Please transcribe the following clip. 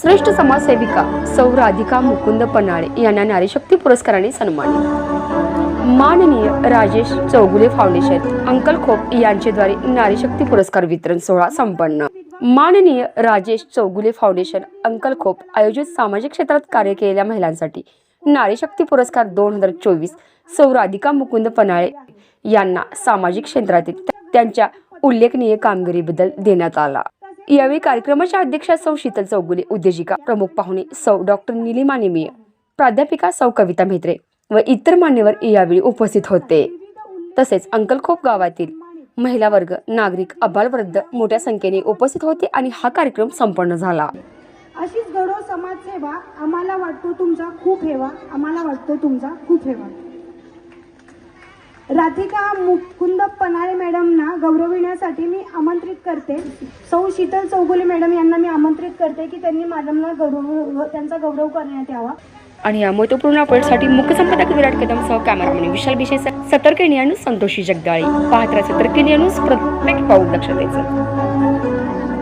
श्रेष्ठ समाजसेविका सौ राधिका मुकुंद पनाळे यांना नारीशक्ती पुरस्काराने सन्मानित. माननीय राजेश चौगुले फाउंडेशन अंकल खोप यांच्याद्वारे नारीशक्ती पुरस्कार वितरण सोहळा संपन्न. माननीय राजेश चौगुले फाउंडेशन अंकल खोप आयोजित सामाजिक क्षेत्रात कार्य केलेल्या महिलांसाठी नारीशक्ती पुरस्कार दोन हजार चोवीस सौ राधिका मुकुंद पनाळे यांना सामाजिक क्षेत्रातील त्यांच्या उल्लेखनीय कामगिरीबद्दल देण्यात आला. यावेळी कार्यक्रमाच्या अध्यक्षा सौ शीतल चौगुले उद्योजिका प्रमुख पाहुणे सौ डॉक्टर निलिमा निमिय प्राध्यापिका सौ कविता म्हेत्रे व इतर मान्यवर यावेळी उपस्थित होते. तसेच अंकलखोप गावातील महिला वर्ग नागरिक अबालवृद्ध मोठ्या संख्येने उपस्थित होते आणि हा कार्यक्रम संपन्न झाला. अशीच घडो समाजसेवा आम्हाला वाटतो तुमचा खूप हेवा आम्हाला वाटतो तुमचा खूप हेवा. राधिका मुकुंद पनाळे मॅडमना गौरविण्यासाठी मी आमंत्रित करते. सौ शीतल चौगुले मॅडम यांना मी आमंत्रित करते की त्यांनी मॅडमला गौरव त्यांचा गौरव करण्यात यावा. आणि या महत्त्वपूर्ण अपडेटसाठी मुख्य संपादक विराट कदम सह कॅमेरामॅन विशाल विशेष सतर्किणी आणि संतोषी जगदाळी. पाहत्रा सतर्किणी प्रत्येक पाऊल लक्षात द्यायचं